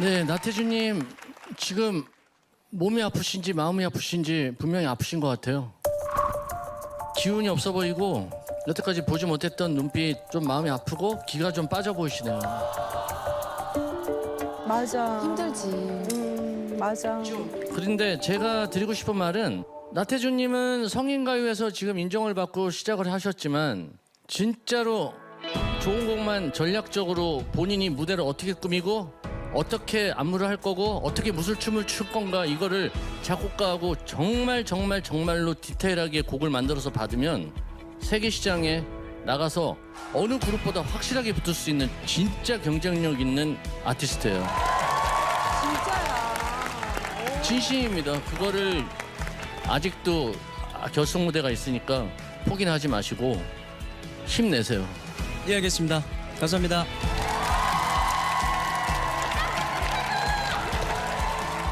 네, 나태주님 지금 몸이 아프신지 마음이 아프신지 분명히 아프신 것 같아요. 기운이 없어 보이고 여태까지 보지 못했던 눈빛 좀 마음이 아프고 기가 좀 빠져 보이시네요. 맞아. 힘들지. 음, 맞아. 그런데 제가 드리고 싶은 말은 나태주님은 성인가요에서 지금 인정을 받고 시작을 하셨지만 진짜로 좋은 곡만 전략적으로 본인이 무대를 어떻게 꾸미고 어떻게 안무를 할 거고 어떻게 무술 춤을 출 건가 이거를 작곡가하고 정말 정말 정말로 디테일하게 곡을 만들어서 받으면 세계 시장에 나가서 어느 그룹보다 확실하게 붙을 수 있는 진짜 경쟁력 있는 아티스트예요. 진짜야. 진심입니다. 그거를 아직도 아, 결승 무대가 있으니까 포기는 하지 마시고 힘내세요. 예, 알겠습니다. 감사합니다.